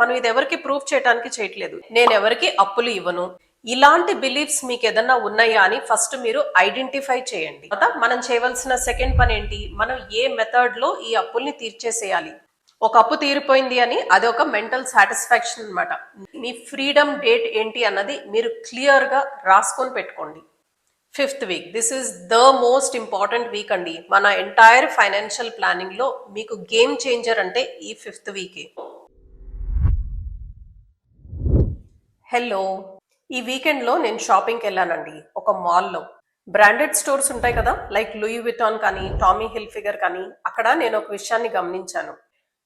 మనం ఇది ఎవరికి ప్రూఫ్ చేయడానికి చేయట్లేదు. నేను ఎవరికి అప్పులు ఇవ్వను. ఇలాంటి బిలీఫ్స్ మీకు ఏదన్నా ఉన్నాయా అని ఫస్ట్ మీరు ఐడెంటిఫై చేయండి. తర్వాత మనం చేయవలసిన సెకండ్ పని ఏంటి? మనం ఏ మెథడ్లో ఈ అప్పుల్ని తీర్చేసేయాలి? ఒక అప్పు తీరిపోయింది అని అది ఒక మెంటల్ సాటిస్ఫాక్షన్ అన్నమాట. మీ ఫ్రీడమ్ డేట్ ఏంటి అన్నది మీరు క్లియర్గా రాసుకొని పెట్టుకోండి. Fifth week this is the most important week అండి. మన ఎంటైర్ ఫైనాన్షియల్ ప్లానింగ్లో మీకు గేమ్ చేంజర్ అంటే ఈ ఫిఫ్త్ వీకే హలో ఈ వీకెండ్లో నేను షాపింగ్కి వెళ్ళానండి ఒక మాల్లో. బ్రాండెడ్ స్టోర్స్ ఉంటాయి కదా లైక్ లూయి విటాన్ కానీ టామీ హిల్ ఫిగర్ కానీ అక్కడ నేను ఒక విషయాన్ని గమనించాను.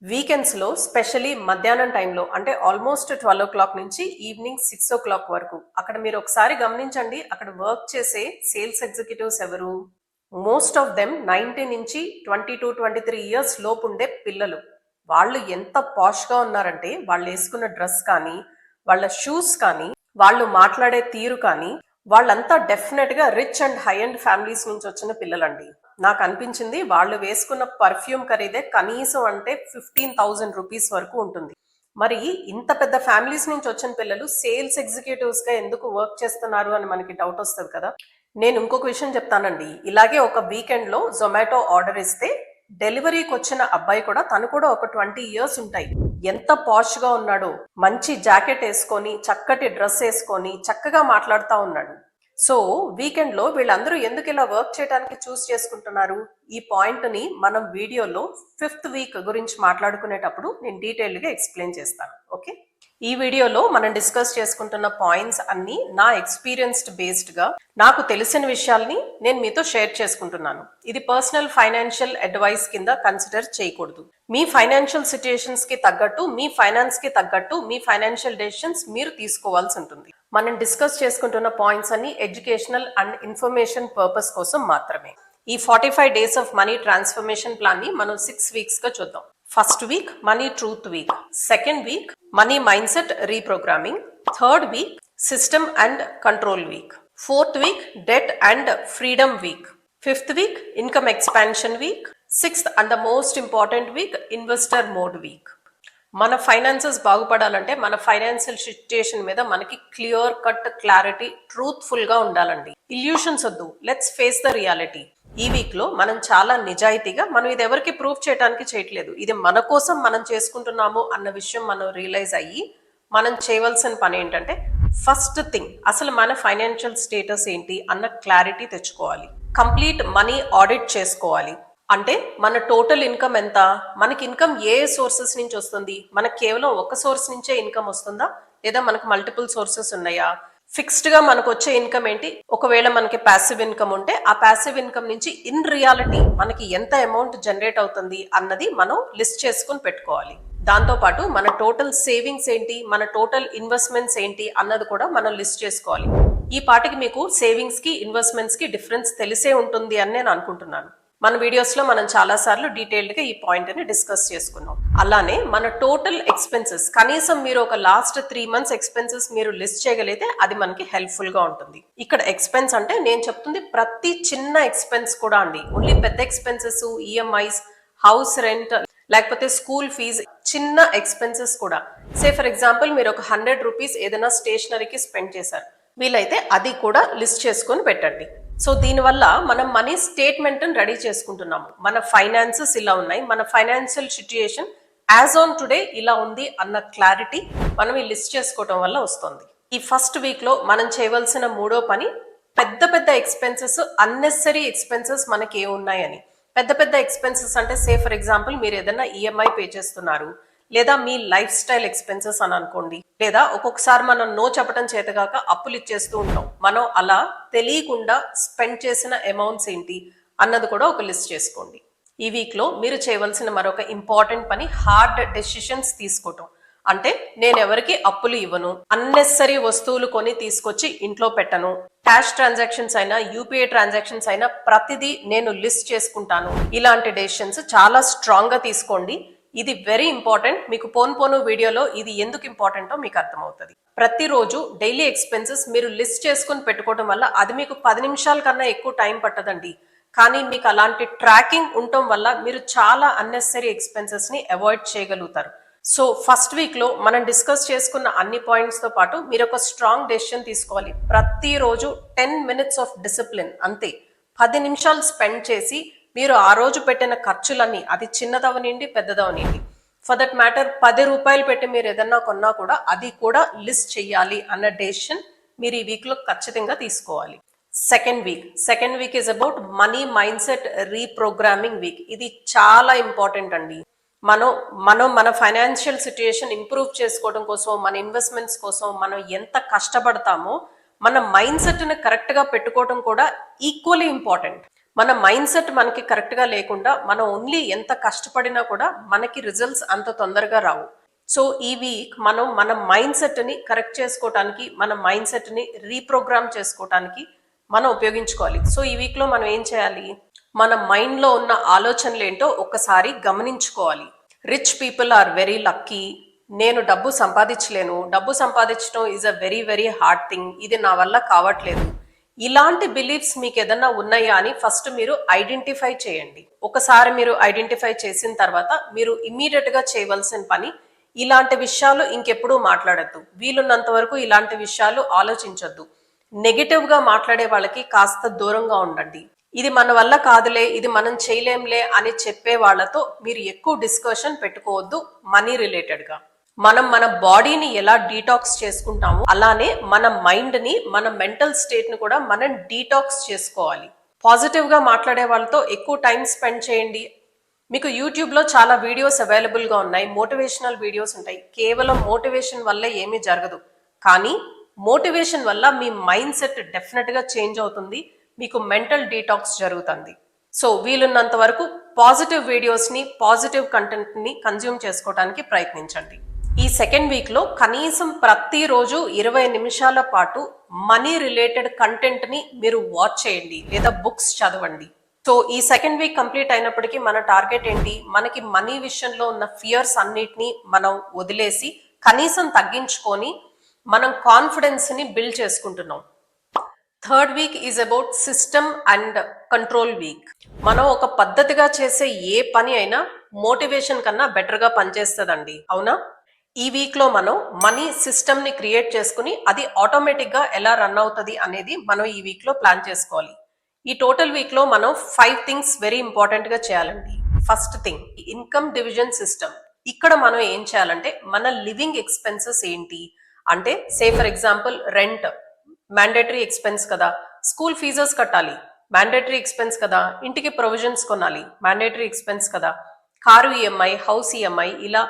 వీకెండ్స్లో స్పెషలీ మధ్యాహ్నం టైంలో అంటే ఆల్మోస్ట్ ట్వెల్వ్ ఓ క్లాక్ నుంచి ఈవినింగ్ సిక్స్ ఓ క్లాక్ వరకు అక్కడ మీరు ఒకసారి గమనించండి అక్కడ వర్క్ చేసే సేల్స్ ఎగ్జిక్యూటివ్స్ ఎవరు? మోస్ట్ ఆఫ్ దెమ్ నైన్టీ నుంచి twenty two twenty three years లోపు ఉండే పిల్లలు. వాళ్ళు ఎంత పాష్గా ఉన్నారంటే వాళ్ళు వేసుకున్న డ్రెస్ కానీ వాళ్ళ షూస్ కానీ వాళ్ళు మాట్లాడే తీరు కానీ వాళ్ళంతా డెఫినెట్గా rich and high and families నుంచి వచ్చిన పిల్లలండి. నాకు అనిపించింది వాళ్ళు వేసుకున్న పర్ఫ్యూమ్ ఖరీదే కనీసం అంటే ఫిఫ్టీన్ థౌజండ్ రూపీస్ వరకు ఉంటుంది. మరి ఇంత పెద్ద ఫ్యామిలీస్ నుంచి వచ్చిన పిల్లలు సేల్స్ ఎగ్జిక్యూటివ్స్గా ఎందుకు వర్క్ చేస్తున్నారు అని మనకి డౌట్ వస్తుంది కదా? నేను ఇంకొక విషయం చెప్తానండి. ఇలాగే ఒక వీకెండ్లో జొమాటో ఆర్డర్ ఇస్తే డెలివరీకి వచ్చిన అబ్బాయి కూడా తను కూడా ఒక ట్వంటీ ఇయర్స్ ఉంటాయి. ఎంత పాష్గా ఉన్నాడో మంచి జాకెట్ వేసుకొని చక్కటి డ్రెస్ వేసుకొని చక్కగా మాట్లాడుతూ ఉన్నాడు. సో వీకెండ్లో వీళ్ళందరూ ఎందుకు ఇలా వర్క్ చేయడానికి చూస్ చేసుకుంటున్నారు? ఈ పాయింట్ని మనం వీడియోలో ఫిఫ్త్ వీక్ గురించి మాట్లాడుకునేటప్పుడు నేను డీటెయిల్గా ఎక్స్ప్లెయిన్ చేస్తాను. ఓకే? ఈ వీడియోలో మనం డిస్కస్ చేసుకుంటున్న పాయింట్స్ అన్ని నా ఎక్స్పీరియన్స్డ్ బేస్డ్గా నాకు తెలిసిన విషయాల్ని నేను మీతో షేర్ చేసుకుంటున్నాను. ఇది పర్సనల్ ఫైనాన్షియల్ అడ్వైస్ కింద కన్సిడర్ చేయకూడదు. మీ ఫైనాన్షియల్ సిచ్యుయేషన్స్కి తగ్గట్టు మీ ఫైనాన్స్కి తగ్గట్టు మీ ఫైనాన్షియల్ డెసిషన్స్ మీరు తీసుకోవాల్సి ఉంటుంది. మనం డిస్కస్ చేసుకుంటున్న పాయింట్స్ అన్ని ఎడ్యుకేషనల్ అండ్ ఇన్ఫర్మేషన్ పర్పస్ కోసం మాత్రమే. ఈ forty five days of money transformation ప్లాన్ని మనం సిక్స్ వీక్స్గా చూద్దాం. First week money truth week second week money mindset reprogramming third week system and control week fourth week debt and freedom week fifth week income expansion week sixth and the most important week investor mode week. మన finances బాగుపడాలంటే మన financial situation మీద మనకి clear cut clarity ట్రూత్ఫుల్గా ఉండాలండి. Illusions వద్దు. Let's face the reality ఈ వీక్లో మనం చాలా నిజాయితీగా మనం ఇది ఎవరికి ప్రూఫ్ చేయడానికి చేయట్లేదు. ఇది మన కోసం మనం చేసుకుంటున్నాము అన్న విషయం మనం రియలైజ్ అయ్యి మనం చేయవలసిన పని ఏంటంటే ఫస్ట్ థింగ్ అసలు మన ఫైనాన్షియల్ స్టేటస్ ఏంటి అన్న క్లారిటీ తెచ్చుకోవాలి. కంప్లీట్ మనీ ఆడిట్ చేసుకోవాలి. అంటే మన టోటల్ ఇన్కమ్ ఎంత? మనకి ఇన్కమ్ ఏ సోర్సెస్ నుంచి వస్తుంది? మనకు కేవలం ఒక సోర్స్ నుంచే ఇన్కమ్ వస్తుందా? లేదా మనకు మల్టిపుల్ సోర్సెస్ ఉన్నాయా? ఫిక్స్డ్గా మనకు వచ్చే ఇన్కమ్ ఏంటి? ఒకవేళ మనకి ప్యాసివ్ ఇన్కమ్ ఉంటే ఆ ప్యాసివ్ ఇన్కమ్ నుంచి ఇన్ రియాలిటీ మనకి ఎంత అమౌంట్ జనరేట్ అవుతుంది అన్నది మనం లిస్ట్ చేసుకుని పెట్టుకోవాలి. దాంతో పాటు మన టోటల్ సేవింగ్స్ ఏంటి? మన టోటల్ ఇన్వెస్ట్మెంట్స్ ఏంటి? అన్నది కూడా మనం లిస్ట్ చేసుకోవాలి. ఈ పాటికి మీకు సేవింగ్స్కి ఇన్వెస్ట్మెంట్స్కి డిఫరెన్స్ తెలిసే ఉంటుంది అని నేను అనుకుంటున్నాను. మన వీడియోస్లో మనం చాలా సార్లు ఈ పాయింట్ని డిస్కస్ చేసుకున్నాం. అలానే మన టోటల్ ఎక్స్పెన్సెస్ కనీసం మీరు ఒక లాస్ట్ త్రీ మంత్స్ ఎక్స్పెన్సెస్ మీరు లిస్ట్ చేయగలిగితే అది మనకి హెల్ప్ఫుల్గా ఉంటుంది. ఇక్కడ ఎక్స్పెన్స్ అంటే నేను చెప్తుంది ప్రతి చిన్న ఎక్స్పెన్స్ కూడా అండి. ఓన్లీ పెద్ద ఎక్స్పెన్సెస్ ఈఎంఐస్ హౌస్ రెంట్ లేకపోతే స్కూల్ ఫీజు చిన్న ఎక్స్పెన్సెస్ కూడా. సే ఫర్ ఎగ్జాంపుల్ మీరు ఒక హండ్రెడ్ రూపీస్ ఏదైనా స్టేషనరీకి స్పెండ్ చేశారు. వీలైతే అది కూడా లిస్ట్ చేసుకొని పెట్టండి. సో దీనివల్ల మనం మనీ స్టేట్మెంట్ని రెడీ చేసుకుంటున్నాము. మన ఫైనాన్సెస్ ఇలా ఉన్నాయి. మన financial situation as on today ఇలా ఉంది అన్న క్లారిటీ మనం ఈ లిస్ట్ చేసుకోవడం వల్ల వస్తుంది. ఈ ఫస్ట్ వీక్లో మనం చేయవలసిన మూడో పని పెద్ద పెద్ద ఎక్స్పెన్సెస్ అన్నెసరీ ఎక్స్పెన్సెస్ మనకి ఏ ఉన్నాయని. పెద్ద పెద్ద ఎక్స్పెన్సెస్ అంటే సే ఫర్ ఎగ్జాంపుల్ మీరు ఏదైనా ఈఎంఐ పే చేస్తున్నారు. లేదా మీ లైఫ్ స్టైల్ ఎక్స్పెన్సెస్ అని అనుకోండి. లేదా ఒక్కొక్కసారి మనం నో చెప్పడం చేతగాక అప్పులు ఇచ్చేస్తూ ఉంటాం. మనం అలా తెలియకుండా స్పెండ్ చేసిన అమౌంట్స్ ఏంటి అన్నది కూడా ఒక లిస్ట్ చేసుకోండి. ఈ వీక్లో మీరు చేయవలసిన మరొక ఇంపార్టెంట్ పని హార్డ్ డెసిషన్స్ తీసుకోవటం. అంటే నేను ఎవరికి అప్పులు ఇవ్వను అన్నెసరీ వస్తువులు కొని తీసుకొచ్చి ఇంట్లో పెట్టను క్యాష్ ట్రాన్సాక్షన్స్ అయినా యూపీఐ ట్రాన్సాక్షన్స్ అయినా ప్రతిదీ నేను లిస్ట్ చేసుకుంటాను. ఇలాంటి డెసిషన్స్ చాలా స్ట్రాంగ్గా తీసుకోండి. ఇది వెరీ ఇంపార్టెంట్ మీకు పోన్ పోను వీడియోలో ఇది ఎందుకు ఇంపార్టెంటో మీకు అర్థమవుతుంది. ప్రతిరోజు డైలీ ఎక్స్పెన్సెస్ మీరు లిస్ట్ చేసుకుని పెట్టుకోవడం వల్ల అది మీకు పది నిమిషాల కన్నా ఎక్కువ టైం పట్టదండి. కానీ మీకు అలాంటి ట్రాకింగ్ ఉండటం వల్ల మీరు చాలా అన్నెసరీ ఎక్స్పెన్సెస్ని అవాయిడ్ చేయగలుగుతారు. సో ఫస్ట్ వీక్లో మనం డిస్కస్ చేసుకున్న అన్ని పాయింట్స్తో పాటు మీరు ఒక స్ట్రాంగ్ డెసిషన్ తీసుకోవాలి. ప్రతిరోజు టెన్ మినిట్స్ ఆఫ్ డిసిప్లిన్ అంతే. పది నిమిషాలు స్పెండ్ చేసి మీరు ఆ రోజు పెట్టిన ఖర్చులన్నీ అది చిన్నదవనిండి పెద్దదవనిండి. ఫర్ దట్ మ్యాటర్ పది రూపాయలు పెట్టి మీరు ఏదన్నా కొన్నా కూడా అది కూడా లిస్ట్ చేయాలి అన్న డెసిషన్ మీరు ఈ వీక్లో ఖచ్చితంగా తీసుకోవాలి. Second week second week is about money mindset reprogramming week ఇది చాలా ఇంపార్టెంట్ అండి. మనం మనం మన ఫైనాన్షియల్ సిచ్యుయేషన్ ఇంప్రూవ్ చేసుకోవడం కోసం మన ఇన్వెస్ట్మెంట్స్ కోసం మనం ఎంత కష్టపడతామో మన మైండ్ సెట్ని కరెక్ట్గా పెట్టుకోవడం కూడా ఈక్వల్లీ ఇంపార్టెంట్ మన మైండ్ సెట్ మనకి కరెక్ట్గా లేకుండా మనం ఓన్లీ ఎంత కష్టపడినా కూడా మనకి రిజల్ట్స్ అంత తొందరగా రావు. సో ఈ వీక్ మనం మన మైండ్ సెట్ని కరెక్ట్ చేసుకోవటానికి మన మైండ్ సెట్ని రీప్రోగ్రామ్ చేసుకోవటానికి మనం ఉపయోగించుకోవాలి. సో ఈ వీక్లో మనం ఏం చేయాలి? మన మైండ్లో ఉన్న ఆలోచనలు ఏంటో ఒక్కసారి గమనించుకోవాలి. Rich people are very lucky. నేను డబ్బు సంపాదించలేను. డబ్బు సంపాదించడం is a very very hard thing. ఇది నా వల్ల కావట్లేదు. ఇలాంటి బిలీఫ్స్ మీకు ఏదన్నా ఉన్నాయా అని ఫస్ట్ మీరు ఐడెంటిఫై చేయండి. ఒకసారి మీరు ఐడెంటిఫై చేసిన తర్వాత మీరు ఇమ్మీడియట్గా చేయవలసిన పని ఇలాంటి విషయాలు ఇంకెప్పుడూ మాట్లాడద్దు. వీలున్నంత వరకు ఇలాంటి విషయాలు ఆలోచించొద్దు. నెగిటివ్గా మాట్లాడే వాళ్ళకి కాస్త దూరంగా ఉండండి. ఇది మన వల్ల కాదులే ఇది మనం చేయలేంలే అని చెప్పే వాళ్ళతో మీరు ఎక్కువ డిస్కషన్ పెట్టుకోవద్దు మనీ రిలేటెడ్గా మనం మన బాడీని ఎలా డీటాక్స్ చేసుకుంటామో అలానే మన మైండ్ని మన మెంటల్ స్టేట్ని కూడా మనం డీటాక్స్ చేసుకోవాలి. పాజిటివ్గా మాట్లాడే వాళ్ళతో ఎక్కువ టైం స్పెండ్ చేయండి. మీకు యూట్యూబ్లో చాలా వీడియోస్ అవైలబుల్గా ఉన్నాయి. మోటివేషనల్ వీడియోస్ ఉంటాయి. కేవలం మోటివేషన్ వల్ల ఏమీ జరగదు. కానీ మోటివేషన్ వల్ల మీ మైండ్ సెట్ డెఫినెట్గా చేంజ్ అవుతుంది. మీకు మెంటల్ డీటాక్స్ జరుగుతుంది. సో వీలున్నంత వరకు పాజిటివ్ వీడియోస్ని పాజిటివ్ కంటెంట్ని కన్జ్యూమ్ చేసుకోవడానికి ప్రయత్నించండి. ఈ సెకండ్ వీక్లో కనీసం ప్రతిరోజు ఇరవై నిమిషాల పాటు మనీ రిలేటెడ్ కంటెంట్ని మీరు వాచ్ చేయండి లేదా బుక్స్ చదవండి. సో ఈ సెకండ్ వీక్ కంప్లీట్ అయినప్పటికీ మన టార్గెట్ ఏంటి? మనకి మనీ విషయంలో ఉన్న ఫియర్స్ అన్నిటినీ మనం వదిలేసి కనీసం తగ్గించుకొని మనం కాన్ఫిడెన్స్ని బిల్డ్ చేసుకుంటున్నాం. Third week is about system and control week మనం ఒక పద్ధతిగా చేసే ఏ పని అయినా మోటివేషన్ కన్నా బెటర్గా పనిచేస్తుందండి. అవునా? ఈ వీక్లో మనం మనీ సిస్టమ్ని క్రియేట్ చేసుకుని అది ఆటోమేటిక్గా ఎలా రన్ అవుతుంది అనేది మనం ఈ వీక్లో ప్లాన్ చేసుకోవాలి. ఈ టోటల్ వీక్లో మనం ఫైవ్ థింగ్స్ వెరీ ఇంపార్టెంట్గా చేయాలండి. First thing income division system ఇక్కడ మనం ఏం చేయాలంటే మన లివింగ్ ఎక్స్పెన్సెస్ ఏంటి? అంటే say for example rent mandatory expense కదా. స్కూల్ ఫీజెస్ కట్టాలి. మ్యాండేటరీ ఎక్స్పెన్స్ కదా. ఇంటికి ప్రొవిజన్స్ కొనాలి. మ్యాండేటరీ ఎక్స్పెన్స్ కదా. కారు ఈఎంఐ హౌస్ ఈఎంఐ ఇలా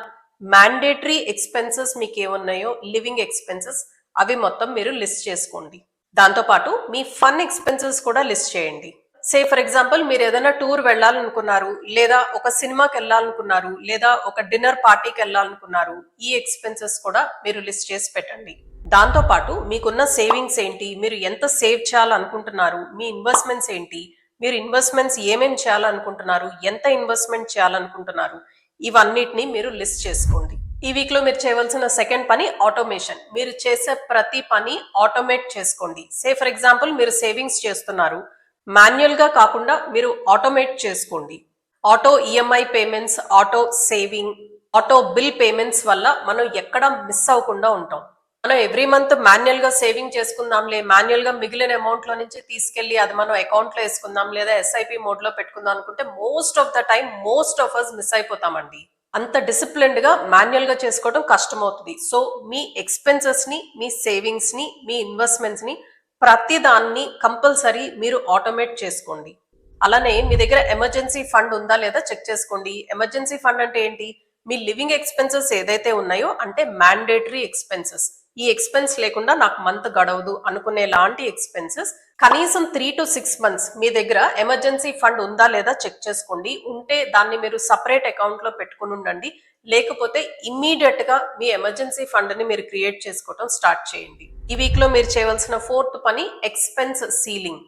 మ్యాండేటరీ ఎక్స్పెన్సెస్ మీకు ఏమున్నాయో లివింగ్ ఎక్స్పెన్సెస్ అవి మొత్తం మీరు లిస్ట్ చేసుకోండి. దాంతోపాటు మీ ఫన్ ఎక్స్పెన్సెస్ కూడా లిస్ట్ చేయండి. సే ఫర్ ఎగ్జాంపుల్ మీరు ఏదైనా టూర్ వెళ్ళాలనుకున్నారు లేదా ఒక సినిమాకి వెళ్ళాలనుకున్నారు లేదా ఒక డిన్నర్ పార్టీకి వెళ్ళాలనుకున్నారు ఈ ఎక్స్పెన్సెస్ కూడా మీరు లిస్ట్ చేసి పెట్టండి. దాంతో పాటు మీకున్న సేవింగ్స్ ఏంటి మీరు ఎంత సేవ్ చేయాలనుకుంటున్నారు మీ ఇన్వెస్ట్మెంట్స్ ఏంటి మీరు ఇన్వెస్ట్మెంట్స్ ఏమేమి చేయాలనుకుంటున్నారు ఎంత ఇన్వెస్ట్మెంట్ చేయాలనుకుంటున్నారు ఇవన్నిటిని మీరు లిస్ట్ చేసుకోండి. ఈ వీక్లో మీరు చేయవలసిన సెకండ్ పని ఆటోమేషన్. మీరు చేసే ప్రతి పని ఆటోమేట్ చేసుకోండి. సే ఫర్ ఎగ్జాంపుల్ మీరు సేవింగ్స్ చేస్తున్నారు. మాన్యువల్గా కాకుండా మీరు ఆటోమేట్ చేసుకోండి. Auto EMI payments auto saving auto bill payments వల్ల మనం ఎక్కడ మిస్ అవ్వకుండా ఉంటాం. మనం ఎవ్రీ మంత్ మాన్యువల్గా సేవింగ్ చేసుకుందాంలే మాన్యువల్గా మిగిలిన అమౌంట్లో నుంచి తీసుకెళ్ళి అది మనం అకౌంట్లో వేసుకుందాం లేదా ఎస్ఐపి మోడ్లో పెట్టుకుందాం అనుకుంటే most of the time most of us miss అయిపోతామండి. అంత డిసిప్లిన్డ్గా మాన్యువల్గా చేసుకోవడం కష్టమవుతుంది. సో మీ ఎక్స్పెన్సెస్ని మీ సేవింగ్స్ని మీ ఇన్వెస్ట్మెంట్స్ని ప్రతి దాన్ని కంపల్సరీ మీరు ఆటోమేట్ చేసుకోండి. అలానే మీ దగ్గర ఎమర్జెన్సీ ఫండ్ ఉందా లేదా చెక్ చేసుకోండి. ఎమర్జెన్సీ ఫండ్ అంటే ఏంటి? మీ లివింగ్ ఎక్స్పెన్సెస్ ఏదైతే ఉన్నాయో అంటే మ్యాండేటరీ ఎక్స్పెన్సెస్ ఈ ఎక్స్పెన్స్ లేకుండా నాకు మంత్ గడవదు అనుకునే లాంటి ఎక్స్పెన్సెస్ కనీసం త్రీ టు సిక్స్ మంత్స్ మీ దగ్గర ఎమర్జెన్సీ ఫండ్ ఉందా లేదా చెక్ చేసుకోండి. ఉంటే దాన్ని మీరు సపరేట్ అకౌంట్లో పెట్టుకుని ఉండండి. లేకపోతే ఇమ్మీడియట్గా మీ ఎమర్జెన్సీ ఫండ్ని మీరు క్రియేట్ చేసుకోవడం స్టార్ట్ చేయండి. ఈ వీక్లో మీరు చేయవలసిన ఫోర్త్ పని ఎక్స్పెన్స్ సీలింగ్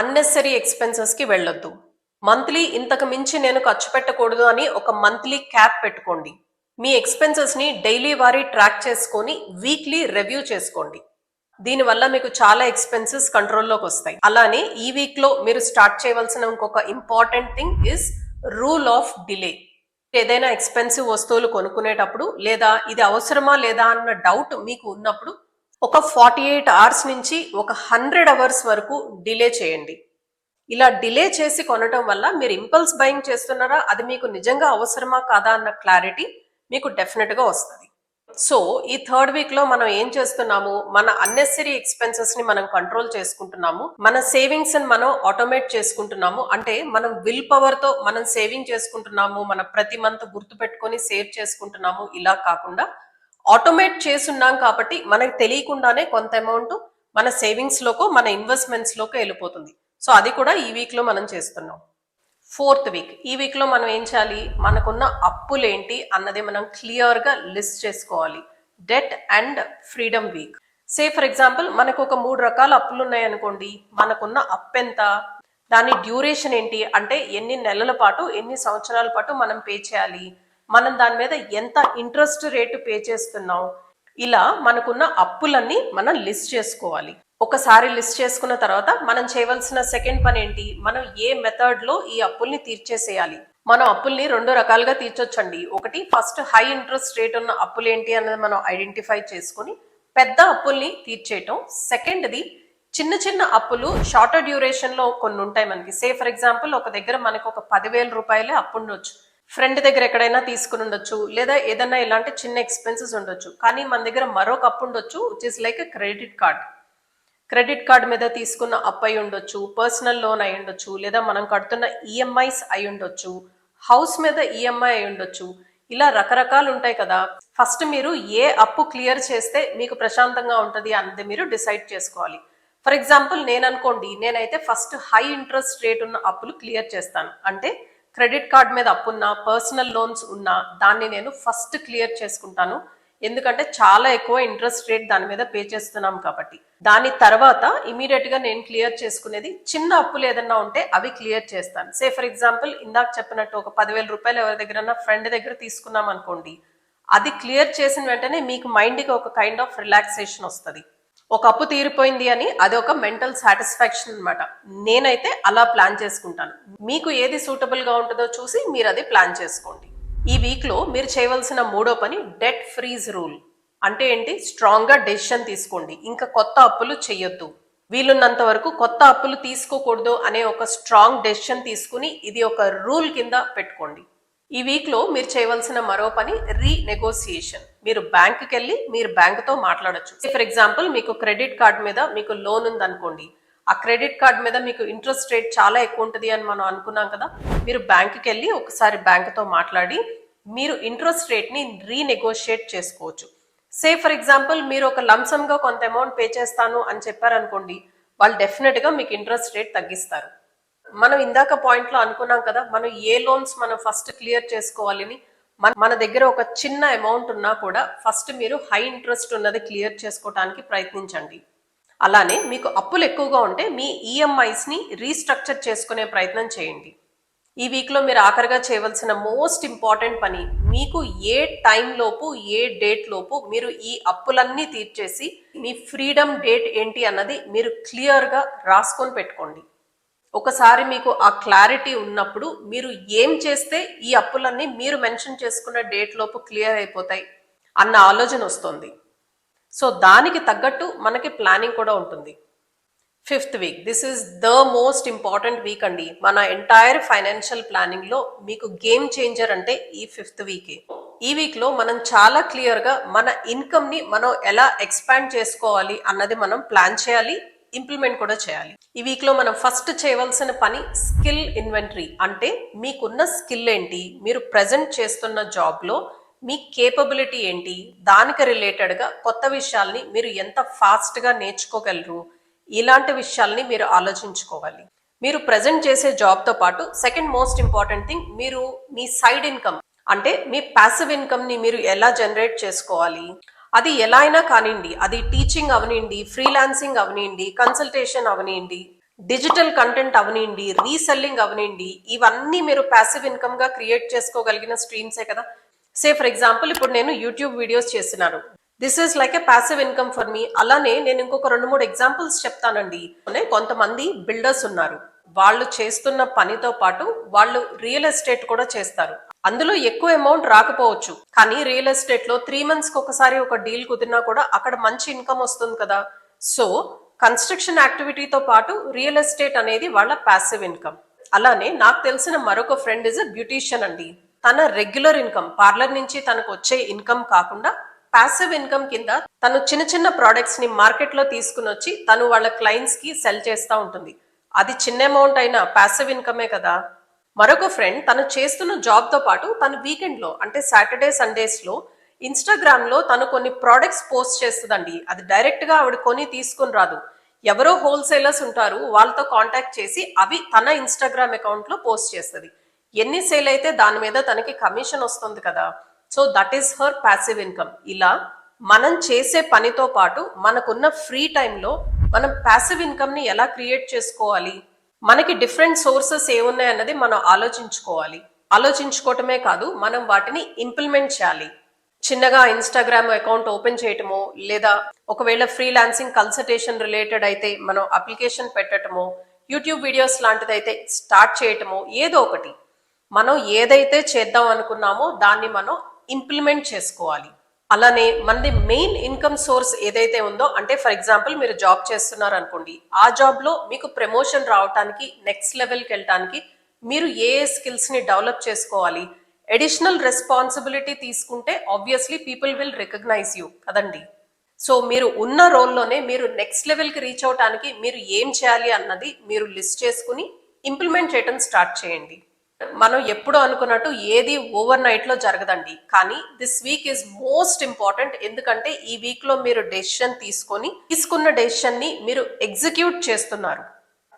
అన్నెసరీ ఎక్స్పెన్సెస్కి వెళ్ళొద్దు. మంత్లీ ఇంతకు మించి నేను ఖర్చు పెట్టకూడదు అని ఒక మంత్లీ క్యాప్ పెట్టుకోండి. మీ ఎక్స్పెన్సెస్ని డైలీ వారీ ట్రాక్ చేసుకొని వీక్లీ రివ్యూ చేసుకోండి. దీనివల్ల మీకు చాలా ఎక్స్పెన్సెస్ కంట్రోల్లోకి వస్తాయి. అలానే ఈ వీక్లో మీరు స్టార్ట్ చేయవలసిన ఇంకొక important thing is rule of delay ఏదైనా ఎక్స్పెన్సివ్ వస్తువులు కొనుక్కునేటప్పుడు లేదా ఇది అవసరమా లేదా అన్న డౌట్ మీకు ఉన్నప్పుడు ఒక ఫార్టీ ఎయిట్ అవర్స్ నుంచి ఒక హండ్రెడ్ అవర్స్ వరకు డిలే చేయండి. ఇలా డిలే చేసి కొనటం వల్ల మీరు ఇంపల్స్ బయింగ్ చేస్తున్నారా? అది మీకు నిజంగా అవసరమా కాదా అన్న క్లారిటీ మీకు డెఫినెట్గా వస్తుంది. సో ఈ థర్డ్ వీక్లో మనం ఏం చేస్తున్నాము? మన అన్నెసరీ ఎక్స్పెన్సెస్ని మనం కంట్రోల్ చేసుకుంటున్నాము. మన సేవింగ్స్ని మనం ఆటోమేట్ చేసుకుంటున్నాము. అంటే మనం విల్ పవర్తో మనం సేవింగ్ చేసుకుంటున్నాము. మన ప్రతి మంత్ గుర్తు పెట్టుకొని సేవ్ చేసుకుంటున్నాము. ఇలా కాకుండా ఆటోమేట్ చేస్తున్నాం కాబట్టి మనకు తెలియకుండానే కొంత అమౌంట్ మన సేవింగ్స్ లోకో మన ఇన్వెస్ట్మెంట్స్ లోకో వెళ్ళిపోతుంది. సో అది కూడా ఈ వీక్లో మనం చేస్తున్నాం. Fourth week. ఈ వీక్లో మనం ఏం చేయాలి? మనకున్న అప్పులేంటి అన్నది మనం క్లియర్గా లిస్ట్ చేసుకోవాలి. Debt and freedom week. Say for example మనకు ఒక మూడు రకాల అప్పులు ఉన్నాయనుకోండి మనకున్న అప్పు ఎంత దాని డ్యూరేషన్ ఏంటి? అంటే ఎన్ని నెలల పాటు ఎన్ని సంవత్సరాల పాటు మనం పే చేయాలి? మనం దాని మీద ఎంత ఇంట్రెస్ట్ రేటు పే చేస్తున్నాం? ఇలా మనకున్న అప్పులన్నీ మనం లిస్ట్ చేసుకోవాలి. ఒకసారి లిస్ట్ చేసుకున్న తర్వాత మనం చేయవలసిన సెకండ్ పని ఏంటి? మనం ఏ మెథడ్లో ఈ అప్పుల్ని తీర్చేసేయాలి? మనం అప్పుల్ని రెండు రకాలుగా తీర్చొచ్చండి. ఒకటి ఫస్ట్ హై ఇంట్రెస్ట్ రేట్ ఉన్న అప్పులు ఏంటి అన్నది మనం ఐడెంటిఫై చేసుకుని పెద్ద అప్పుల్ని తీర్చేయటం. సెకండ్ది చిన్న చిన్న అప్పులు షార్టర్ డ్యూరేషన్లో కొన్ని ఉంటాయి మనకి. సే ఫర్ ఎగ్జాంపుల్ ఒక దగ్గర మనకు ఒక పదివేల రూపాయలే అప్పు ఉండొచ్చు. ఫ్రెండ్ దగ్గర ఎక్కడైనా తీసుకుని ఉండొచ్చు. లేదా ఏదైనా ఇలాంటి చిన్న ఎక్స్పెన్సెస్ ఉండొచ్చు. కానీ మన దగ్గర మరొక అప్పు ఉండొచ్చు which is like credit card credit card మీద తీసుకున్న అప్ అయి ఉండొచ్చు పర్సనల్ లోన్ అయి ఉండొచ్చు లేదా మనం కడుతున్న ఈఎంఐస్ అయి ఉండొచ్చు హౌస్ మీద ఈఎంఐ అయి ఉండొచ్చు. ఇలా రకరకాలు ఉంటాయి కదా. ఫస్ట్ మీరు ఏ అప్పు క్లియర్ చేస్తే మీకు ప్రశాంతంగా ఉంటుంది అన్నది మీరు డిసైడ్ చేసుకోవాలి. ఫర్ ఎగ్జాంపుల్ నేను అనుకోండి నేనైతే ఫస్ట్ హై ఇంట్రెస్ట్ రేట్ ఉన్న అప్పులు క్లియర్ చేస్తాను. అంటే క్రెడిట్ కార్డ్ మీద అప్పున్నా పర్సనల్ లోన్స్ ఉన్న దాన్ని నేను ఫస్ట్ క్లియర్ చేసుకుంటాను. ఎందుకంటే చాలా ఎక్కువ ఇంట్రెస్ట్ రేట్ దాని మీద పే చేస్తున్నాం కాబట్టి. దాని తర్వాత ఇమీడియట్గా నేను క్లియర్ చేసుకునేది చిన్న అప్పులు ఏదన్నా ఉంటే అవి క్లియర్ చేస్తాను. సే ఫర్ ఎగ్జాంపుల్ ఇందాక చెప్పినట్టు ఒక పదివేల రూపాయలు ఎవరి దగ్గర ఫ్రెండ్ దగ్గర తీసుకున్నాం అనుకోండి అది క్లియర్ చేసిన వెంటనే మీకు మైండ్కి ఒక కైండ్ ఆఫ్ రిలాక్సేషన్ వస్తుంది. ఒక అప్పు తీరిపోయింది అని అది ఒక మెంటల్ సాటిస్ఫాక్షన్ అన్నమాట. నేనైతే అలా ప్లాన్ చేసుకుంటాను. మీకు ఏది సూటబుల్గా ఉంటుందో చూసి మీరు అది ప్లాన్ చేసుకోండి. ఈ వీక్లో మీరు చేయవలసిన మూడో పని డెట్ ఫ్రీజ్ రూల్ అంటే ఏంటి? స్ట్రాంగ్గా డెసిషన్ తీసుకోండి. ఇంకా కొత్త అప్పులు చేయొద్దు. వీలున్నంత వరకు కొత్త అప్పులు తీసుకోకూడదు అనే ఒక స్ట్రాంగ్ డెసిషన్ తీసుకుని ఇది ఒక రూల్ కింద పెట్టుకోండి. ఈ వీక్లో మీరు చేయవలసిన మరో పని రీనెగోసియేషన్ మీరు బ్యాంకుకి వెళ్ళి మీరు బ్యాంకుతో మాట్లాడచ్చు. మాట్లాడొచ్చు ఫర్ ఎగ్జాంపుల్ మీకు క్రెడిట్ కార్డ్ మీద మీకు లోన్ ఉంది అనుకోండి ఆ క్రెడిట్ కార్డ్ మీద మీకు ఇంట్రెస్ట్ రేట్ చాలా ఎక్కువ ఉంటుంది అని మనం అనుకున్నాం కదా మీరు బ్యాంకుకి వెళ్ళి ఒకసారి బ్యాంక్తో మాట్లాడి మీరు ఇంట్రెస్ట్ రేట్ని రీనెగోషియేట్ చేసుకోవచ్చు. సే ఫర్ ఎగ్జాంపుల్ మీరు ఒక లంసమ్గా కొంత అమౌంట్ పే చేస్తాను అని చెప్పారనుకోండి వాళ్ళు డెఫినెట్గా మీకు ఇంట్రెస్ట్ రేట్ తగ్గిస్తారు. మనం ఇందాక పాయింట్లో అనుకున్నాం కదా మనం ఏ లోన్స్ మనం ఫస్ట్ క్లియర్ చేసుకోవాలని మన మన దగ్గర ఒక చిన్న అమౌంట్ ఉన్నా కూడా ఫస్ట్ మీరు హై ఇంట్రెస్ట్ ఉన్నది క్లియర్ చేసుకోవడానికి ప్రయత్నించండి. అలానే మీకు అప్పులు ఎక్కువగా ఉంటే మీ ఈఎంఐస్ని రీస్ట్రక్చర్ చేసుకునే ప్రయత్నం చేయండి. ఈ వీక్లో మీరు ఆఖరిగా చేయవలసిన మోస్ట్ ఇంపార్టెంట్ పని మీకు ఏ టైంలోపు ఏ డేట్ లోపు మీరు ఈ అప్పులన్నీ తీర్చేసి మీ ఫ్రీడమ్ డేట్ ఏంటి అన్నది మీరు క్లియర్గా రాసుకొని పెట్టుకోండి. ఒకసారి మీకు ఆ క్లారిటీ ఉన్నప్పుడు మీరు ఏం చేస్తే ఈ అప్పులన్నీ మీరు మెన్షన్ చేసుకున్న డేట్ లోపు క్లియర్ అయిపోతాయి అన్న ఆలోచన వస్తుంది. సో దానికి తగ్గట్టు మనకి ప్లానింగ్ కూడా ఉంటుంది. Fifth week this is the most important week అండి. మన ఎంటైర్ ఫైనాన్షియల్ ప్లానింగ్లో మీకు గేమ్ చేంజర్ అంటే ఈ ఫిఫ్త్ వీకే ఈ వీక్లో మనం చాలా క్లియర్గా మన ఇన్కమ్ని మనం ఎలా ఎక్స్పాండ్ చేసుకోవాలి అన్నది మనం ప్లాన్ చేయాలి ఇంప్లిమెంట్ కూడా చేయాలి. ఈ వీక్లో మనం ఫస్ట్ చేయవలసిన పని స్కిల్ ఇన్వెంటరీ అంటే మీకున్న స్కిల్ ఏంటి? మీరు ప్రజెంట్ చేస్తున్న జాబ్లో మీ కేపబిలిటీ ఏంటి? దానికి రిలేటెడ్గా కొత్త విషయాల్ని మీరు ఎంత ఫాస్ట్గా నేర్చుకోగలరు? ఇలాంటి విషయాల్ని మీరు ఆలోచించుకోవాలి. మీరు ప్రజెంట్ చేసే జాబ్తో పాటు సెకండ్ మోస్ట్ ఇంపార్టెంట్ థింగ్ మీరు మీ సైడ్ ఇన్కమ్ అంటే మీ ప్యాసివ్ ఇన్కమ్ని మీరు ఎలా జనరేట్ చేసుకోవాలి? అది ఎలా అయినా కానివ్వండి అది టీచింగ్ అవనివ్వండి ఫ్రీలాన్సింగ్ అవనివ్వండి కన్సల్టేషన్ అవనివ్వండి డిజిటల్ కంటెంట్ అవనివ్వండి రీసెల్లింగ్ అవనివ్వండి ఇవన్నీ మీరు ప్యాసివ్ ఇన్కమ్గా క్రియేట్ చేసుకోగలిగిన స్ట్రీమ్సే కదా సే ఫర్ ఎగ్జాంపుల్ ఇప్పుడు నేను యూట్యూబ్ వీడియోస్ చేస్తున్నాను. This is like a passive income for మీ అలానే నేను ఇంకొక రెండు మూడు ఎగ్జాంపుల్స్ చెప్తానండి. కొంతమంది బిల్డర్స్ ఉన్నారు. వాళ్ళు చేస్తున్న పనితో పాటు వాళ్ళు రియల్ ఎస్టేట్ కూడా చేస్తారు. అందులో ఎక్కువ అమౌంట్ రాకపోవచ్చు. కానీ రియల్ ఎస్టేట్లో త్రీ మంత్స్కి ఒకసారి ఒక డీల్ కుదిరినా కూడా అక్కడ మంచి ఇన్కమ్ వస్తుంది కదా. సో కన్స్ట్రక్షన్ యాక్టివిటీతో పాటు రియల్ ఎస్టేట్ అనేది వాళ్ళ ప్యాసివ్ ఇన్కమ్ అలానే నాకు తెలిసిన మరొక ఫ్రెండ్ ఇస్ బ్యూటీషియన్ అండి. తన రెగ్యులర్ ఇన్కమ్ పార్లర్ నుంచి తనకు వచ్చే ఇన్కమ్ కాకుండా ప్యాసివ్ ఇన్కమ్ కింద తను చిన్న చిన్న ప్రోడక్ట్స్ని మార్కెట్లో తీసుకుని వచ్చి తను వాళ్ళ క్లయింట్స్కి సెల్ చేస్తూ ఉంటుంది. అది చిన్న అమౌంట్ అయినా ప్యాసివ్ ఇన్కమే కదా. మరొక ఫ్రెండ్ తను చేస్తున్న జాబ్తో పాటు తను వీకెండ్లో అంటే సాటర్డే సండేస్లో ఇన్స్టాగ్రామ్లో తను కొన్ని ప్రోడక్ట్స్ పోస్ట్ చేస్తుందండి. అది డైరెక్ట్గా ఆవిడ కొని తీసుకుని రాదు. ఎవరో హోల్సేలర్స్ ఉంటారు వాళ్ళతో కాంటాక్ట్ చేసి అవి తన ఇన్స్టాగ్రామ్ అకౌంట్లో పోస్ట్ చేస్తుంది. ఎన్ని సేల్ అయితే దాని మీద తనకి కమిషన్ వస్తుంది కదా. So that is her passive income ఇలా మనం చేసే పనితో పాటు మనకున్న ఫ్రీ టైంలో మనం ప్యాసివ్ ఇన్కమ్ని ఎలా క్రియేట్ చేసుకోవాలి? మనకి డిఫరెంట్ సోర్సెస్ ఏమున్నాయి అన్నది మనం ఆలోచించుకోవాలి. ఆలోచించుకోవటమే కాదు మనం వాటిని ఇంప్లిమెంట్ చేయాలి. చిన్నగా ఇన్స్టాగ్రామ్ అకౌంట్ ఓపెన్ చేయటమో లేదా ఒకవేళ ఫ్రీలాన్సింగ్ కన్సల్టేషన్ రిలేటెడ్ అయితే మనం అప్లికేషన్ పెట్టటమో యూట్యూబ్ వీడియోస్ లాంటిదైతే స్టార్ట్ చేయటమో ఏదో ఒకటి. మనం ఏదైతే చేద్దాం అనుకున్నామో దాన్ని మనం ఇంప్లిమెంట్ చేసుకోవాలి. అలానే మనది మెయిన్ ఇన్కమ్ సోర్స్ ఏదైతే ఉందో అంటే ఫర్ ఎగ్జాంపుల్ మీరు జాబ్ చేస్తున్నారు అనుకోండి ఆ జాబ్లో మీకు ప్రమోషన్ రావటానికి నెక్స్ట్ లెవెల్కి వెళ్ళటానికి మీరు ఏ ఏ స్కిల్స్ని డెవలప్ చేసుకోవాలి అడిషనల్ రెస్పాన్సిబిలిటీ తీసుకుంటే obviously people will recognise you కదండి. సో మీరు ఉన్న రోల్లోనే మీరు నెక్స్ట్ లెవెల్కి రీచ్ అవటానికి మీరు ఏం చేయాలి అన్నది మీరు లిస్ట్ చేసుకుని ఇంప్లిమెంట్ చేయటం స్టార్ట్ చేయండి. మనం ఎప్పుడు అనుకున్నట్టు ఏది ఓవర్ నైట్లో జరగదండి. కానీ this week is most important ఎందుకంటే ఈ వీక్లో మీరు డెసిషన్ తీసుకొని తీసుకున్న డెసిషన్ని మీరు ఎగ్జిక్యూట్ చేస్తున్నారు.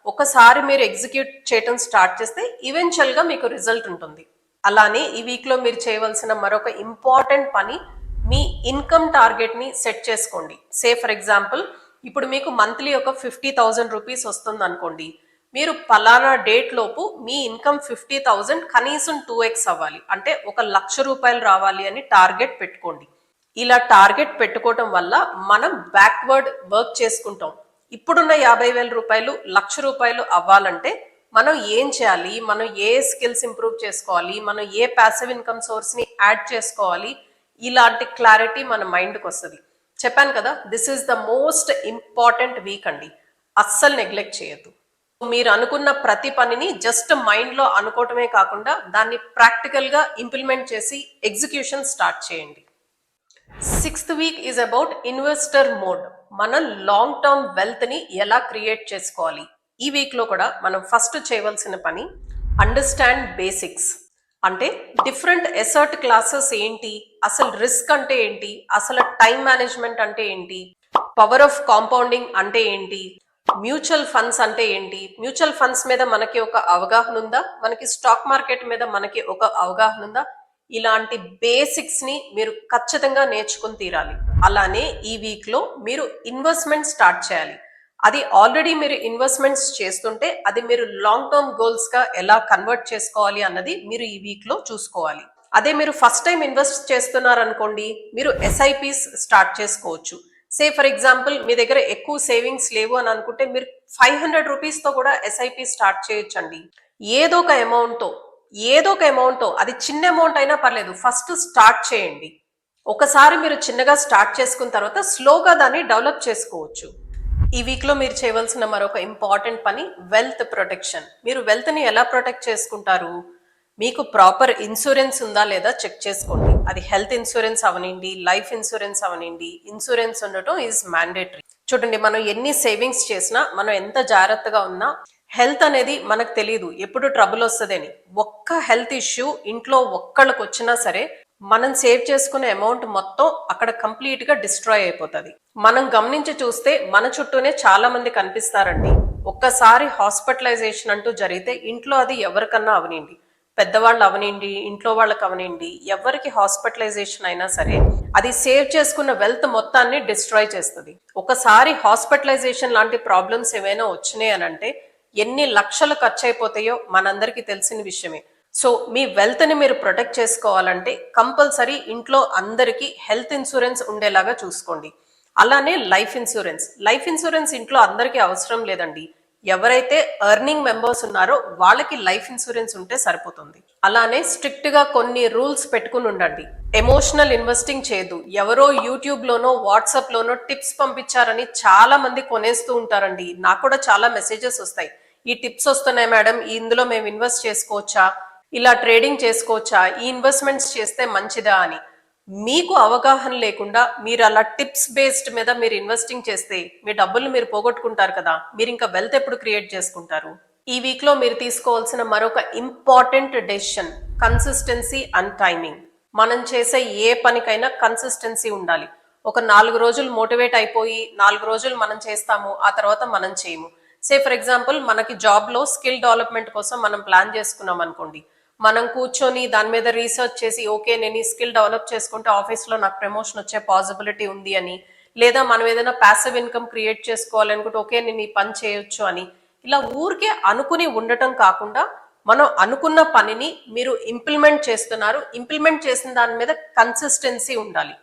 ఒకసారి మీరు ఎగ్జిక్యూట్ చేయటం స్టార్ట్ చేస్తే ఈవెన్చువల్గా మీకు రిజల్ట్ ఉంటుంది. అలానే ఈ వీక్లో మీరు చేయవలసిన మరొక ఇంపార్టెంట్ పని మీ ఇన్కమ్ టార్గెట్ని సెట్ చేసుకోండి. సే ఫర్ ఎగ్జాంపుల్ ఇప్పుడు మీకు మంత్లీ ఒక ఫిఫ్టీ థౌజండ్ రూపీస్ వస్తుంది అనుకోండి మీరు పలానా డేట్ లోపు మీ ఇన్కమ్ ఫిఫ్టీ థౌజండ్ కనీసం టూ ఎక్స్ అవ్వాలి. అంటే ఒక లక్ష రూపాయలు రావాలి అని టార్గెట్ పెట్టుకోండి. ఇలా టార్గెట్ పెట్టుకోవటం వల్ల మనం బ్యాక్వర్డ్ వర్క్ చేసుకుంటాం. ఇప్పుడున్న యాభై వేల రూపాయలు లక్ష రూపాయలు అవ్వాలంటే మనం ఏం చేయాలి? మనం ఏ స్కిల్స్ ఇంప్రూవ్ చేసుకోవాలి? మనం ఏ ప్యాసివ్ ఇన్కమ్ సోర్స్ని యాడ్ చేసుకోవాలి? ఇలాంటి క్లారిటీ మన మైండ్కి వస్తుంది. చెప్పాను కదా this is the most important week అండి. అస్సలు నెగ్లెక్ట్ చేయొద్దు. మీరు అనుకున్న ప్రతి పనిని జస్ట్ మైండ్లో అనుకోవటమే కాకుండా దాన్ని ప్రాక్టికల్గా ఇంప్లిమెంట్ చేసి ఎగ్జిక్యూషన్ స్టార్ట్ చేయండి. Sixth week is about investor mode మనం లాంగ్ టర్మ్ వెల్త్ని ఎలా క్రియేట్ చేసుకోవాలి? ఈ వీక్లో కూడా మనం ఫస్ట్ చేయవలసిన పని అండర్స్టాండ్ బేసిక్స్ అంటే డిఫరెంట్ ఎసర్ట్ క్లాసెస్ ఏంటి? అసలు రిస్క్ అంటే ఏంటి? అసలు టైం మేనేజ్మెంట్ అంటే ఏంటి? పవర్ ఆఫ్ కాంపౌండింగ్ అంటే ఏంటి? మ్యూచువల్ ఫండ్స్ అంటే ఏంటి? మ్యూచువల్ ఫండ్స్ మీద మనకి ఒక అవగాహన ఉందా? మనకి స్టాక్ మార్కెట్ మీద మనకి ఒక అవగాహన ఉందా? ఇలాంటి బేసిక్స్ని మీరు ఖచ్చితంగా నేర్చుకుని తీరాలి. అలానే ఈ వీక్లో మీరు ఇన్వెస్ట్మెంట్ స్టార్ట్ చేయాలి. అది ఆల్రెడీ మీరు ఇన్వెస్ట్మెంట్స్ చేస్తుంటే అది మీరు లాంగ్ టర్మ్ గోల్స్గా ఎలా కన్వర్ట్ చేసుకోవాలి అన్నది మీరు ఈ వీక్లో చూసుకోవాలి. అదే మీరు ఫస్ట్ టైం ఇన్వెస్ట్ చేస్తున్నారు అనుకోండి మీరు ఎస్ఐపిస్ స్టార్ట్ చేసుకోవచ్చు. సే ఫర్ ఎగ్జాంపుల్ మీ దగ్గర ఎక్కువ సేవింగ్స్ లేవు అని అనుకుంటే మీరు ఫైవ్ హండ్రెడ్ రూపీస్తో కూడా ఎస్ఐపి స్టార్ట్ చేయొచ్చండి. ఏదో ఒక అమౌంట్తో ఏదో ఒక అమౌంట్తో అది చిన్న అమౌంట్ అయినా పర్లేదు ఫస్ట్ స్టార్ట్ చేయండి. ఒకసారి మీరు చిన్నగా స్టార్ట్ చేసుకున్న తర్వాత స్లోగా దాన్ని డెవలప్ చేసుకోవచ్చు. ఈ వీక్లో మీరు చేయవలసిన మరొక ఇంపార్టెంట్ పని వెల్త్ ప్రొటెక్షన్ మీరు వెల్త్ని ఎలా ప్రొటెక్ట్ చేసుకుంటారు? మీకు ప్రాపర్ ఇన్సూరెన్స్ ఉందా లేదా చెక్ చేసుకోండి. అది హెల్త్ ఇన్సూరెన్స్ అవనండి లైఫ్ ఇన్సూరెన్స్ అవనండి ఇన్సూరెన్స్ ఉండటం ఈజ్ మ్యాండేటరీ చూడండి మనం ఎన్ని సేవింగ్స్ చేసినా మనం ఎంత జాగ్రత్తగా ఉన్నా హెల్త్ అనేది మనకు తెలియదు ఎప్పుడు ట్రబుల్ వస్తుందని. ఒక్క హెల్త్ ఇష్యూ ఇంట్లో ఒక్కళ్ళకి వచ్చినా సరే మనం సేవ్ చేసుకునే అమౌంట్ మొత్తం అక్కడ కంప్లీట్గా డిస్ట్రాయ్ అయిపోతుంది. మనం గమనించి చూస్తే మన చుట్టూనే చాలా మంది కనిపిస్తారండి. ఒక్కసారి హాస్పిటలైజేషన్ అంటూ జరిగితే ఇంట్లో అది ఎవరికన్నా అవనిండి. పెద్దవాళ్ళు అవనండి ఇంట్లో వాళ్ళకి అవనండి ఎవరికి హాస్పిటలైజేషన్ అయినా సరే అది సేవ్ చేసుకున్న వెల్త్ మొత్తాన్ని డిస్ట్రాయ్ చేస్తుంది. ఒకసారి హాస్పిటలైజేషన్ లాంటి ప్రాబ్లమ్స్ ఏమైనా వచ్చినాయి అని అంటే ఎన్ని లక్షలు ఖర్చు అయిపోతాయో మనందరికీ తెలిసిన విషయమే. సో మీ వెల్త్ని మీరు ప్రొటెక్ట్ చేసుకోవాలంటే కంపల్సరీ ఇంట్లో అందరికీ హెల్త్ ఇన్సూరెన్స్ ఉండేలాగా చూసుకోండి. అలానే లైఫ్ ఇన్సూరెన్స్. లైఫ్ ఇన్సూరెన్స్ ఇంట్లో అందరికీ అవసరం లేదండి. ఎవరైతే ఎర్నింగ్ మెంబర్స్ ఉన్నారో వాళ్ళకి లైఫ్ ఇన్సూరెన్స్ ఉంటే సరిపోతుంది. అలానే స్ట్రిక్ట్గా కొన్ని రూల్స్ పెట్టుకుని ఉండండి. ఎమోషనల్ ఇన్వెస్టింగ్ చేయదు ఎవరో యూట్యూబ్ లోనో వాట్సాప్ లోనో టిప్స్ పంపించారని చాలా మంది కొనేస్తూ ఉంటారండి. నాకు కూడా చాలా మెసేజెస్ వస్తాయి. ఈ టిప్స్ వస్తున్నాయి మేడం ఇందులో మేము ఇన్వెస్ట్ చేసుకోవచ్చా? ఇలా ట్రేడింగ్ చేసుకోవచ్చా? ఈ ఇన్వెస్ట్మెంట్స్ చేస్తే మంచిదా అని. మీకు అవగాహన లేకుండా మీరు అలా టిప్స్ బేస్డ్ మీద మీరు ఇన్వెస్టింగ్ చేస్తే మీ డబ్బులు మీరు పోగొట్టుకుంటారు కదా మీరు ఇంకా వెల్త్ ఎప్పుడు క్రియేట్ చేసుకుంటారు? ఈ వీక్లో మీరు తీసుకోవాల్సిన మరొక important decision consistency and timing మనం చేసే ఏ పనికైనా కన్సిస్టెన్సీ ఉండాలి. ఒక నాలుగు రోజులు మోటివేట్ అయిపోయి నాలుగు రోజులు మనం చేస్తాము ఆ తర్వాత మనం చేయము. సే ఫర్ ఎగ్జాంపుల్ మనకి జాబ్లో స్కిల్ డెవలప్మెంట్ కోసం మనం ప్లాన్ చేసుకున్నాం అనుకోండి మనం కూర్చొని దాని మీద రీసెర్చ్ చేసి ఓకే నేను ఈ స్కిల్ డెవలప్ చేసుకుంటే ఆఫీస్లో నాకు ప్రమోషన్ వచ్చే పాసిబిలిటీ ఉంది అని. లేదా మనం ఏదైనా ప్యాసివ్ ఇన్కమ్ క్రియేట్ చేసుకోవాలనుకుంటే ఓకే నేను ఈ పని చేయొచ్చు అని. ఇలా ఊరికే అనుకుని ఉండటం కాకుండా మనం అనుకున్న పనిని మీరు ఇంప్లిమెంట్ చేస్తున్నారు. ఇంప్లిమెంట్ చేసిన దాని మీద కన్సిస్టెన్సీ ఉండాలి.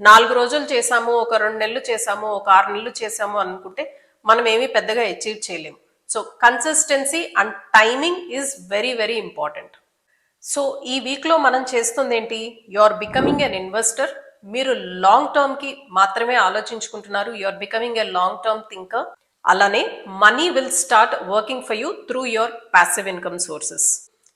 నాలుగు రోజులు చేసాము ఒక రెండు నెలలు చేసాము ఒక ఆరు నెలలు చేసాము అనుకుంటే మనం ఏమీ పెద్దగా అచీవ్ చేయలేము. So consistency and timing is very very important so ఈ వీక్లో మనం చేస్తుంది ఏంటి you are becoming an investor మీరు లాంగ్ టర్మ్కి మాత్రమే ఆలోచించుకుంటున్నారు. You are becoming a long term thinker అలానే money will start working for you through your passive income sources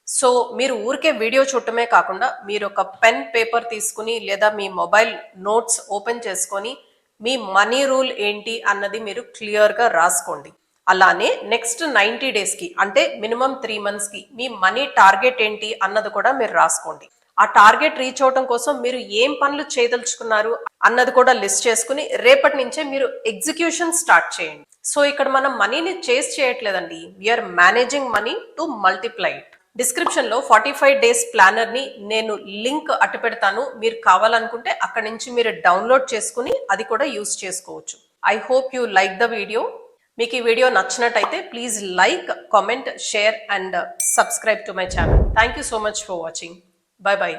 so మీరు ఊరికే వీడియో చూడటమే కాకుండా మీరు ఒక పెన్ పేపర్ తీసుకుని లేదా మీ మొబైల్ నోట్స్ ఓపెన్ చేసుకొని మీ మనీ రూల్ ఏంటి అన్నది మీరు క్లియర్గా రాసుకోండి. అలానే నెక్స్ట్ నైంటీ డేస్కి అంటే మినిమం త్రీ మంత్స్కి మీ మనీ టార్గెట్ ఏంటి అన్నది కూడా మీరు రాసుకోండి. ఆ టార్గెట్ రీచ్ అవడం కోసం మీరు ఏం పనులు చేయదలుచుకున్నారు అన్నది కూడా లిస్ట్ చేసుకుని రేపటి నుంచే మీరు ఎగ్జిక్యూషన్ స్టార్ట్ చేయండి. సో ఇక్కడ మనం మనీని చేస్ చేయట్లేదండి. We are managing money to multiply డిస్క్రిప్షన్లో ఫార్టీ ఫైవ్ డేస్ ప్లానర్ని నేను లింక్ అట్టు పెడతాను. మీరు కావాలనుకుంటే అక్కడి నుంచి మీరు డౌన్లోడ్ చేసుకుని అది కూడా యూస్ చేసుకోవచ్చు. I hope you like the video మీకు ఈ వీడియో నచ్చినట్టయితే please like comment share and subscribe to my channel thank you so much for watching bye bye